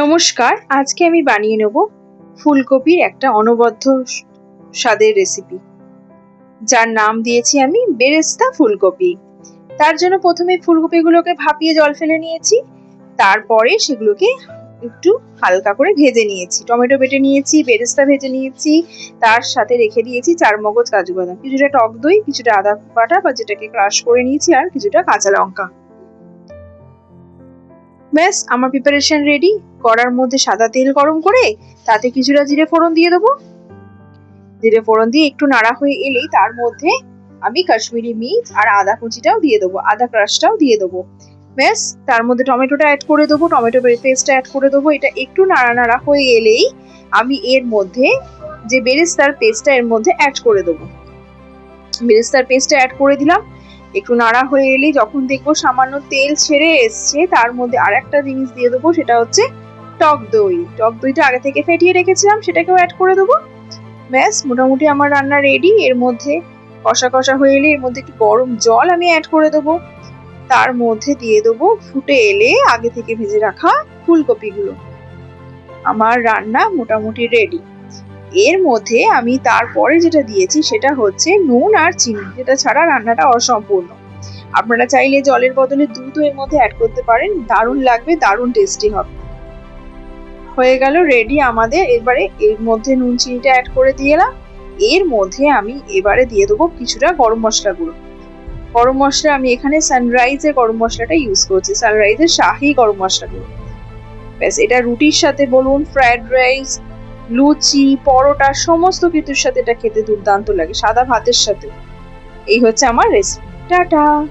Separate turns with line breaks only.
নমস্কার, আজকে আমি বানিয়ে নেব ফুলকপির একটা অনবদ্য স্বাদের রেসিপি যার নাম দিয়েছি আমি বেরেস্তা ফুলকপি। তার জন্য প্রথমে ফুলকপিগুলোকে ভাপিয়ে জল ফেলে নিয়েছি, তারপরে সেগুলোকে একটু হালকা করে ভেজে নিয়েছি। টমেটো বেটে নিয়েছি, বেরেস্তা ভেজে নিয়েছি, তার সাথে রেখে দিয়েছি চার মগজ কাজু বাদাম। কিছুটা টক দই, কিছুটা আদা বাটা বা যেটাকে ক্রাশ করে নিয়েছি, আর কিছুটা কাঁচা লঙ্কা। ব্যাস, আমার প্রিপারেশন রেডি কড়ার মধ্যে সাদা তেল গরম করে তাতে কিছুটা জিরে ফোড়ন দিয়ে দেবো। জিরে ফোড়ন দিয়ে একটু নাড়া হয়ে এলেই তার মধ্যে আমি কাশ্মীরি মির্চ আর আদা কুচিটাও দিয়ে দেবো, আদা ক্রাশটাও দিয়ে দেবো। ব্যাস, তার মধ্যে টমেটোটা অ্যাড করে দেবো, টমেটো পেস্টটা অ্যাড করে দেবো। এটা একটু নাড়া নাড়া হয়ে এলেই আমি এর মধ্যে যে বেরেস্তার পেস্টটা এর মধ্যে অ্যাড করে দেবো। বেরেস্তার পেস্টটা অ্যাড করে দিলাম। একটু নাড়া হয়ে এলেই যখন দেখব সামান্য তেল ছেড়ে এসছে, তার মধ্যে আর একটা জিনিস দিয়ে দেবো, সেটা হচ্ছে টক দই। টক দইটা আগে থেকে ফেটিয়ে রেখেছিলাম, সেটাকেও অ্যাড করে দেবো। ব্যাস, মোটামুটি আমার রান্না রেডি এর মধ্যে কষা কষা হয়ে এলে এর মধ্যে একটু গরম জল আমি অ্যাড করে দেবো। তার মধ্যে দিয়ে দেবো ফুটে এলে আগে থেকে ভেজে রাখা ফুলকপিগুলো। আমার রান্না মোটামুটি রেডি এর মধ্যে আমি তারপরে যেটা দিয়েছি সেটা হচ্ছে নুন আর চিনি। যেটা ছাড়া রান্নাটা অসম্পূর্ণ। আপনারা চাইলে জলের বদলে দুধও এর মধ্যে অ্যাড করতে পারেন। দারুণ লাগবে, দারুণ টেস্টি হবে। হয়ে গেল রেডি আমাদের। এবারে এর মধ্যে নুন, চিনিটা অ্যাড করে দিয়ে এলাম। এর মধ্যে আমি এবারে দিয়ে দেবো কিছুটা গরম মশলা গুঁড়ো। গরম মশলা, আমি এখানে সানরাইজের গরম মশলাটা ইউজ করছি। সানরাইজের শাহি গরম মশলা গুঁড়ো। ব্যাস, এটা রুটির সাথে বলুন ফ্রায়েড রাইস লুচি, পরোটা, সমস্ত কিছুর সাথে এটা খেতে দুর্দান্ত লাগে, সাদা ভাতের সাথে। এই হচ্ছে আমার রেসিপি টাটা!